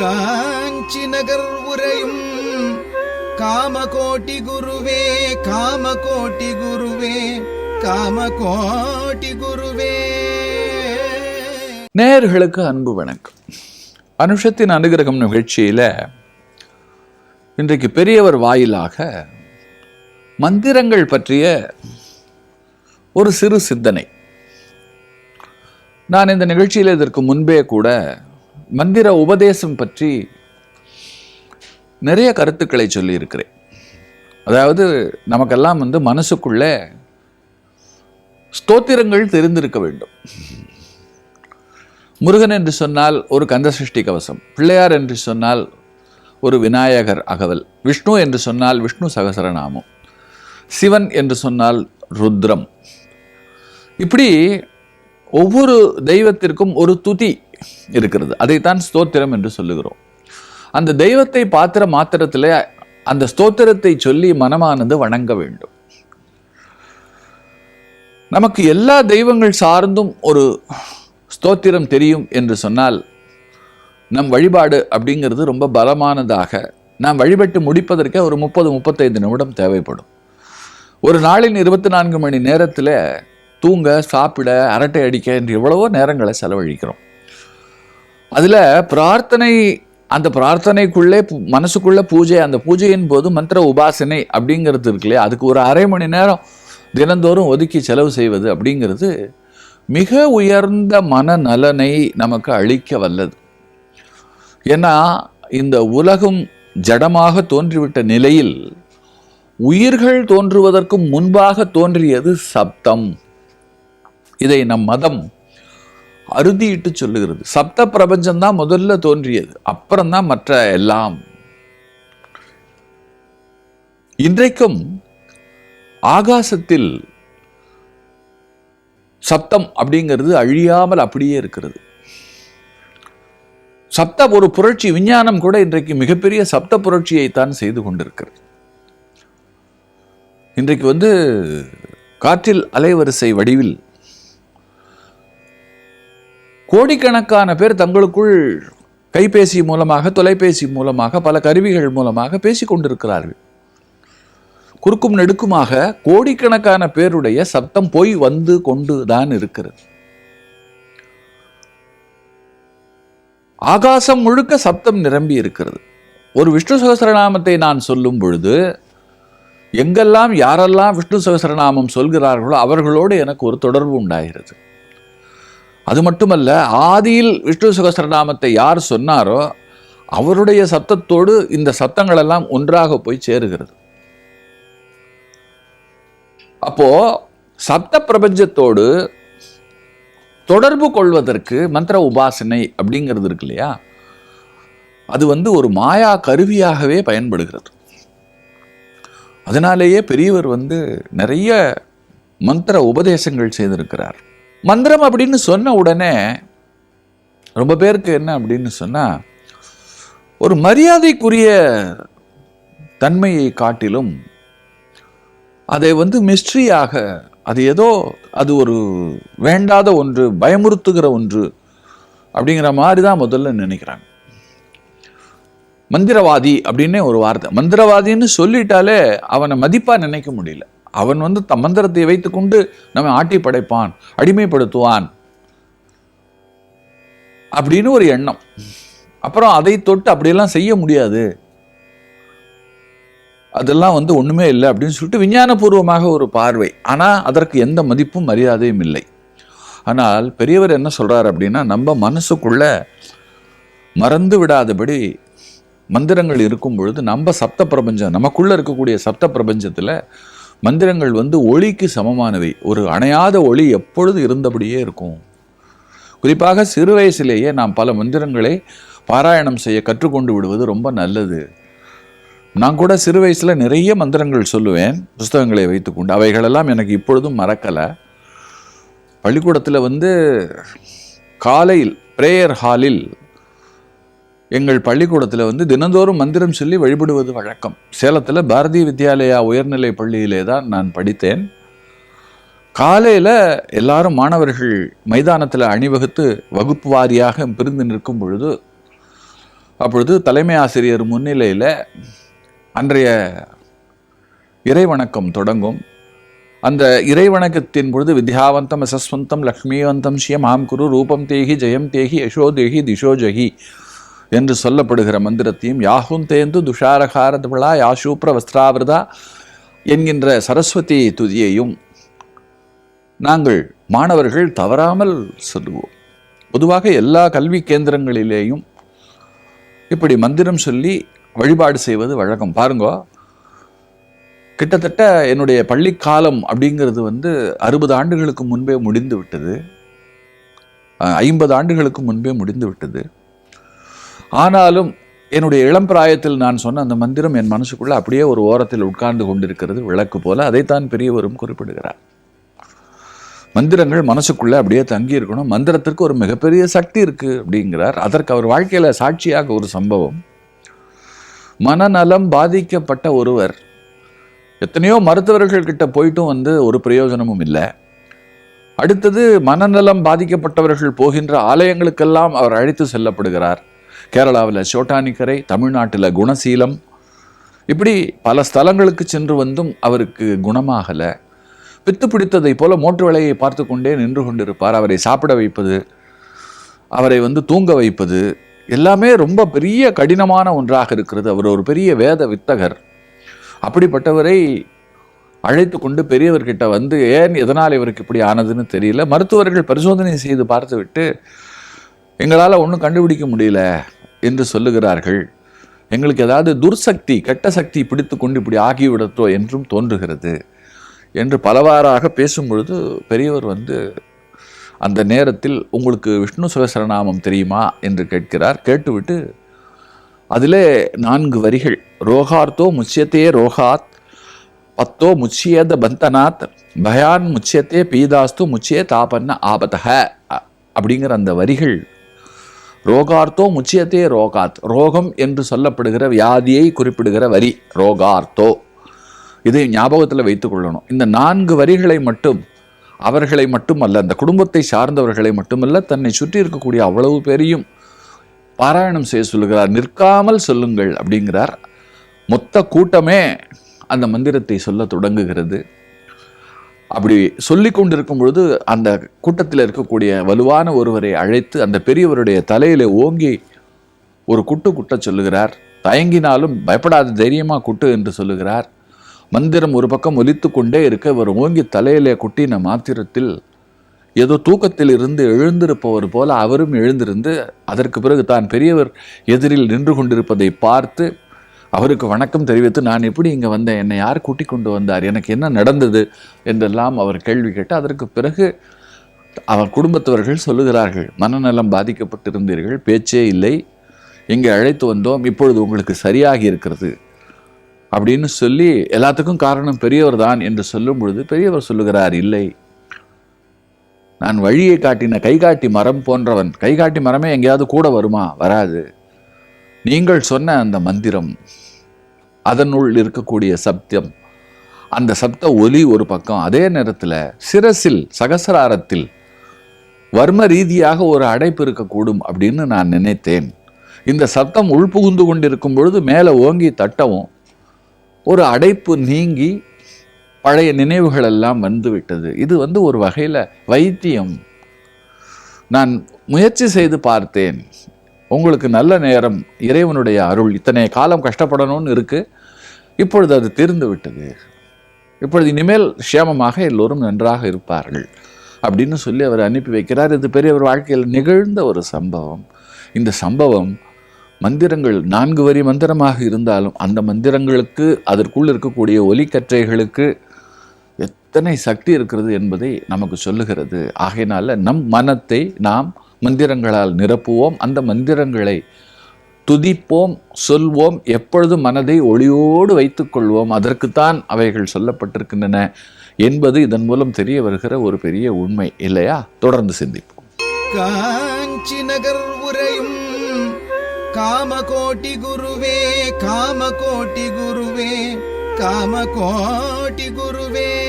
காஞ்சி நகர் உரையும் காமகோட்டி குருவே காமகோட்டி குருவே காமகோட்டி குருவே. நேயர்களுக்கு அன்பு வணக்கம். அனுஷத்தின் அனுகிரகம் நிகழ்ச்சியில இன்றைக்கு பெரியவர் வாயிலாக மந்திரங்கள் பற்றிய ஒரு சிறு சிந்தனை. நான் இந்த நிகழ்ச்சியில் இதற்கு முன்பே கூட மந்திர உபதேசம் பற்றி நிறைய கருத்துக்களை சொல்லியிருக்கிறேன். அதாவது நமக்கெல்லாம் வந்து மனசுக்குள்ளே ஸ்தோத்திரங்கள் தெரிந்திருக்க வேண்டும். முருகன் என்று சொன்னால் ஒரு கந்த சிருஷ்டி கவசம் பிள்ளையார் என்று சொன்னால் ஒரு விநாயகர் அகவல் விஷ்ணு என்று சொன்னால் விஷ்ணு சகசரநாமம் சிவன் என்று சொன்னால் ருத்ரம். இப்படி ஒவ்வொரு தெய்வத்திற்கும் ஒரு துதி இருக்கிறது. அதைத்தான் ஸ்தோத்திரம் என்று சொல்லுகிறோம். அந்த தெய்வத்தை பாத்திர மாத்திரத்தில் அந்த ஸ்தோத்திரத்தை சொல்லி மனமானது வணங்க வேண்டும். நமக்கு எல்லா தெய்வங்கள் சார்ந்தும் ஒரு ஸ்தோத்திரம் தெரியும் என்று சொன்னால் நம் வழிபாடு அப்படிங்கிறது ரொம்ப பலமானதாக நாம் வழிபட்டு முடிப்பதற்கே ஒரு முப்பது முப்பத்தைந்து நிமிடம் தேவைப்படும். ஒரு நாளின் இருபத்தி நான்கு மணி நேரத்தில் தூங்க சாப்பிட அரட்டை அடிக்க என்று எவ்வளவோ நேரங்களை செலவழிக்கிறோம். அதில் பிரார்த்தனை அந்த பிரார்த்தனைக்குள்ளே மனசுக்குள்ளே மனசுக்குள்ள பூஜை அந்த பூஜையின் போது மந்திர உபாசனை அப்படிங்கிறது இருக்கு இல்லையா? அதுக்கு ஒரு அரை மணி நேரம் தினந்தோறும் ஒதுக்கி செலவு செய்வது அப்படிங்கிறது மிக உயர்ந்த மனநலனை நமக்கு அளிக்க வல்லது. ஏன்னா இந்த உலகம் ஜடமாக தோன்றிவிட்ட நிலையில் உயிர்கள் தோன்றுவதற்கு முன்பாக தோன்றியது சப்தம். இதை நம் மதம் அறுதியிட்டு சொல்லுகிறது. சப்த பிரபஞ்சம் தான் முதல்ல தோன்றியது. அப்புறம்தான் மற்ற எல்லாம். இன்றைக்கும் ஆகாசத்தில் சப்தம் அப்படிங்கிறது அழியாமல் அப்படியே இருக்கிறது. சப்த ஒரு புரட்சி விஞ்ஞானம் கூட இன்றைக்கு மிகப்பெரிய சப்த புரட்சியை தான் செய்து கொண்டிருக்கிறது. இன்றைக்கு வந்து காற்றில் அலைவரிசை வடிவில் கோடிக்கணக்கான பேர் தங்களுக்குள் கைபேசி மூலமாக தொலைபேசி மூலமாக பல கருவிகள் மூலமாக பேசிக் கொண்டிருக்கிறார்கள். குறுக்கும் நெடுக்குமாக கோடிக்கணக்கான பேருடைய சப்தம் போய் வந்து கொண்டு தான் இருக்கிறது. ஆகாசம் முழுக்க சப்தம் நிரம்பி இருக்கிறது. ஒரு விஷ்ணு சகசரநாமத்தை நான் சொல்லும் பொழுது எங்கெல்லாம் யாரெல்லாம் விஷ்ணு சகசரநாமம் சொல்கிறார்களோ அவர்களோடு எனக்கு ஒரு தொடர்பு உண்டாகிறது. அது மட்டுமல்ல ஆதியில் விஷ்ணு சகசரநாமத்தை யார் சொன்னாரோ அவருடைய சத்தத்தோடு இந்த சத்தங்கள் எல்லாம் ஒன்றாக போய் சேருகிறது. அப்போ சப்த பிரபஞ்சத்தோடு தொடர்பு கொள்வதற்கு மந்திர உபாசனை அப்படிங்கிறது இருக்கு இல்லையா? அது வந்து ஒரு மாயா கருவியாகவே பயன்படுகிறது. அதனாலேயே பெரியவர் வந்து நிறைய மந்திர உபதேசங்கள் செய்திருக்கிறார். மந்திரம் அப்படின்னு சொன்ன உடனே ரொம்ப பேருக்கு என்ன அப்படின்னு சொன்னால் ஒரு மரியாதைக்குரிய தன்மையை காட்டிலும் அதை வந்து மிஸ்ட்ரியாக அது ஏதோ அது ஒரு வேண்டாத ஒன்று பயமுறுத்துகிற ஒன்று அப்படிங்கிற மாதிரி தான் முதல்ல நினைக்கிறாங்க. மந்திரவாதி அப்படின்னே ஒரு வார்த்தை. மந்திரவாதின்னு சொல்லிட்டாலே அவனை மதிப்பாக நினைக்க முடியல. அவன் வந்து தம் மந்திரத்தை வைத்துக்கொண்டு நம்மை ஆட்டி படைப்பான் அடிமைப்படுத்துவான் அப்படின்னு ஒரு எண்ணம். அப்புறம் அதை தொட்டு அப்படியெல்லாம் செய்ய முடியாது. அதெல்லாம் வந்து ஒன்றுமே இல்லை அப்படின்னு சொல்லிட்டு விஞ்ஞானபூர்வமாக ஒரு பார்வை. ஆனால் அதற்கு எந்த மதிப்பும் மரியாதையும் இல்லை. ஆனால் பெரியவர் என்ன சொல்கிறார் அப்படின்னா நம்ம மனசுக்குள்ள மறந்து விடாதபடி மந்திரங்கள் இருக்கும் பொழுது நம்ம சப்த பிரபஞ்சம் நமக்குள்ளே இருக்கக்கூடிய சப்த பிரபஞ்சத்தில் மந்திரங்கள் வந்து ஒளிக்கு சமமானவை. ஒரு அணையாத ஒளி எப்பொழுது இருந்தபடியே இருக்கும். குறிப்பாக சிறு வயசிலேயே நாம் பல மந்திரங்களை பாராயணம் செய்ய கற்றுக்கொண்டு விடுவது ரொம்ப நல்லது. நான் கூட சிறு வயசில் நிறைய மந்திரங்கள் சொல்லுவேன் புஸ்தகங்களை வைத்துக்கொண்டு. அவைகளெல்லாம் எனக்கு இப்பொழுதும் மறக்கலை. பள்ளிக்கூடத்தில் வந்து காலையில் ப்ரேயர் ஹாலில் எங்கள் பள்ளிக்கூடத்தில் வந்து தினந்தோறும் மந்திரம் சொல்லி வழிபடுவது வழக்கம். சேலத்தில் பாரதிய வித்யாலயா உயர்நிலை பள்ளியிலே தான் நான் படித்தேன். காலையில் எல்லாரும் மாணவர்கள் மைதானத்தில் அணிவகுத்து வகுப்பு வாரியாக பிரிந்து நிற்கும் பொழுது அப்பொழுது தலைமை ஆசிரியர் முன்னிலையில் அன்றைய இறைவணக்கம் தொடங்கும். அந்த இறைவணக்கத்தின் பொழுது வித்யாவந்தம் யசஸ்வந்தம் லக்ஷ்மிவந்தம் ஷியமாம் குரு ரூபம் தேகி ஜெயம் தேகி யசோ தேகி திஷோ ஜெகி என்று சொல்லப்படுகிற மந்திரத்தையும் யாகும் தேந்து துஷாரகார விழா யாசூப்ர வஸ்திராவிரதா என்கின்ற சரஸ்வதி துதியையும் நாங்கள் மாணவர்கள் தவறாமல் சொல்லுவோம். பொதுவாக எல்லா கல்வி கேந்திரங்களிலேயும் இப்படி மந்திரம் சொல்லி வழிபாடு செய்வது வழக்கம். பாருங்க கிட்டத்தட்ட என்னுடைய பள்ளிக்காலம் அப்படிங்கிறது வந்து அறுபது ஆண்டுகளுக்கு முன்பே முடிந்து விட்டது ஐம்பது ஆண்டுகளுக்கு முன்பே முடிந்து விட்டது ஆனாலும் என்னுடைய இளம் பிராயத்தில் நான் சொன்ன அந்த மந்திரம் என் மனசுக்குள்ள அப்படியே ஒரு ஓரத்தில் உட்கார்ந்து கொண்டிருக்கிறது விளக்கு போல. அதைத்தான் பெரியவரும் குறிப்பிடுகிறார். மந்திரங்கள் மனசுக்குள்ள அப்படியே தங்கி இருக்கணும். மந்திரத்திற்கு ஒரு மிகப்பெரிய சக்தி இருக்கு அப்படிங்கிறார். அதற்கு அவர் வாழ்க்கையில சாட்சியாக ஒரு சம்பவம். மனநலம் பாதிக்கப்பட்ட ஒருவர் எத்தனையோ மருத்துவர்கள் கிட்ட போயிட்டும் வந்து ஒரு பிரயோஜனமும் இல்லை. அடுத்தது மனநலம் பாதிக்கப்பட்டவர்கள் போகின்ற ஆலயங்களுக்கெல்லாம் அவர் அழைத்து செல்லப்படுகிறார். கேரளாவில் சோட்டானிக்கரை தமிழ்நாட்டில் குணசீலம். இப்படி பல ஸ்தலங்களுக்கு சென்று வந்தும் அவருக்கு குணமாகலை. பித்து பிடித்ததை போல மோட்டு வேலையை பார்த்து கொண்டே நின்று கொண்டிருப்பார். அவரை சாப்பிட வைப்பது அவரை வந்து தூங்க வைப்பது எல்லாமே ரொம்ப பெரிய கடினமான ஒன்றாக இருக்கிறது. அவர் ஒரு பெரிய வேத வித்தகர். அப்படிப்பட்டவரை அழைத்து கொண்டு பெரியவர்கிட்ட வந்து ஏன் எதனால் இவருக்கு இப்படி ஆனதுன்னு தெரியல? மருத்துவர்கள் பரிசோதனை செய்து பார்த்துவிட்டு எங்களால் ஒன்றும் கண்டுபிடிக்க முடியல என்று சொல்லுகிறார்கள். எங்களுக்கு ஏதாவது துர்சக்தி கெட்ட சக்தி பிடித்து கொண்டு இப்படி ஆகிவிடத்தோ என்றும் தோன்றுகிறது. என்று பலவாறாக பேசும் பொழுது பெரியவர் வந்து அந்த நேரத்தில் உங்களுக்கு விஷ்ணு சகசரநாமம் தெரியுமா என்று கேட்கிறார். கேட்டுவிட்டு அதிலே நான்கு வரிகள். ரோகார்த்தோ முச்சியத்தே ரோகாத் பத்தோ முச்சியத பந்தனாத் பயான் முச்சியத்தே பீதாஸ்து முச்சிய தாபன்ன ஆபத்தக அ- அப்படிங்கிற அந்த வரிகள் ரோகார்த்தோ முச்சியத்தே ரோகாத். ரோகம் என்று சொல்லப்படுகிற வியாதியை குறிப்பிடுகிற வரி ரோகார்த்தோ. இதை ஞாபகத்தில் வைத்துக்கொள்ளணும் இந்த நான்கு வரிகளை மட்டும் அவர்களை மட்டுமல்ல அந்த குடும்பத்தை சார்ந்தவர்களை மட்டுமல்ல தன்னை சுற்றி இருக்கக்கூடிய அவ்வளவு பேரையும் பாராயணம் செய்ய சொல்லுகிறார். நிற்காமல் சொல்லுங்கள் அப்படிங்கிறார். மொத்த கூட்டமே அந்த மந்திரத்தை சொல்ல தொடங்குகிறது. அப்படி சொல்லி கொண்டிருக்கும் பொழுது அந்த கூட்டத்தில் இருக்கக்கூடிய வலுவான ஒருவரை அழைத்து அந்த பெரியவருடைய தலையில ஓங்கி ஒரு குட்டு குட்டச் சொல்லுகிறார். தயங்கினாலும் பயப்படாத தைரியமாக குட்டு என்று சொல்லுகிறார். மந்திரம் ஒரு பக்கம் ஒலித்து கொண்டே இருக்க இவர் ஓங்கி தலையிலே குட்டின மாத்திரத்தில் ஏதோ தூக்கத்தில் இருந்து எழுந்திருப்பவர் போல அவரும் எழுந்திருந்து அதற்கு பிறகு தான் பெரியவர் எதிரில் நின்று கொண்டிருப்பதை பார்த்து அவருக்கு வணக்கம் தெரிவித்து நான் எப்படி இங்கே வந்தேன்? என்னை யார் கூட்டிக் கொண்டு வந்தார்? எனக்கு என்ன நடந்தது? என்றெல்லாம் அவர் கேள்வி கேட்டு அதற்கு பிறகு அவர் குடும்பத்தவர்கள் சொல்லுகிறார்கள் மனநலம் பாதிக்கப்பட்டிருந்தீர்கள் பேச்சே இல்லை இங்கே அழைத்து வந்தோம் இப்பொழுது உங்களுக்கு சரியாகி இருக்கிறது அப்படின்னு சொல்லி எல்லாத்துக்கும் காரணம் பெரியவர் தான் என்று சொல்லும் பொழுது பெரியவர் சொல்லுகிறார் இல்லை நான் வழியை காட்டின கைகாட்டி மரம் போன்றவன் கைகாட்டி மரமே எங்கேயாவது கூட வருமா? வராது. நீங்கள் சொன்ன அந்த மந்திரம் அதனுள் இருக்கக்கூடிய சப்தம். அந்த சப்த ஒலி ஒரு பக்கம் அதே நேரத்தில் சிரசில் சகசராரத்தில் வர்ம ரீதியாக ஒரு அடைப்பு இருக்கக்கூடும் அப்படின்னு நான் நினைத்தேன். இந்த சத்தம் உள்புகுந்து கொண்டிருக்கும் பொழுது மேலே ஓங்கி தட்டவும் ஒரு அடைப்பு நீங்கி பழைய நினைவுகள் எல்லாம் வந்துவிட்டது. இது வந்து ஒரு வகையில் வைத்தியம். நான் முயற்சி செய்து பார்த்தேன். உங்களுக்கு நல்ல நேரம் இறைவனுடைய அருள் இத்தனை காலம் கஷ்டப்படணும்னு இருக்குது இப்பொழுது அது தீர்ந்து விட்டது. இப்பொழுது இனிமேல் க்ஷேமமாக எல்லோரும் நன்றாக இருப்பார்கள் அப்படின்னு சொல்லி அவர் அனுப்பி வைக்கிறார். இது பெரியவர் வாழ்க்கையில் நிகழ்ந்த ஒரு சம்பவம். இந்த சம்பவம் மந்திரங்கள் நான்கு வரி மந்திரமாக இருந்தாலும் அந்த மந்திரங்களுக்கு அதற்குள் இருக்கக்கூடிய ஒலிக்கற்றைகளுக்கு எத்தனை சக்தி இருக்கிறது என்பதை நமக்கு சொல்லுகிறது. ஆகையினால நம் மனத்தை நாம் மந்திரங்களால் நிரப்புவோம். அந்த மந்திரங்களை துதிப்போம் சொல்வோம் எப்பொழுதும் மனதை ஒளியோடு வைத்துக்கொள்வோம் அதற்குத்தான் அவைகள் சொல்லப்பட்டிருக்கின்றன என்பது இதன் மூலம் தெரிய வருகிற ஒரு பெரிய உண்மை இல்லையா? தொடர்ந்து சிந்திப்போம். காஞ்சி நகர் உரையும் காமகோட்டி குருவே காமகோட்டி குருவே காமகோட்டி குருவே.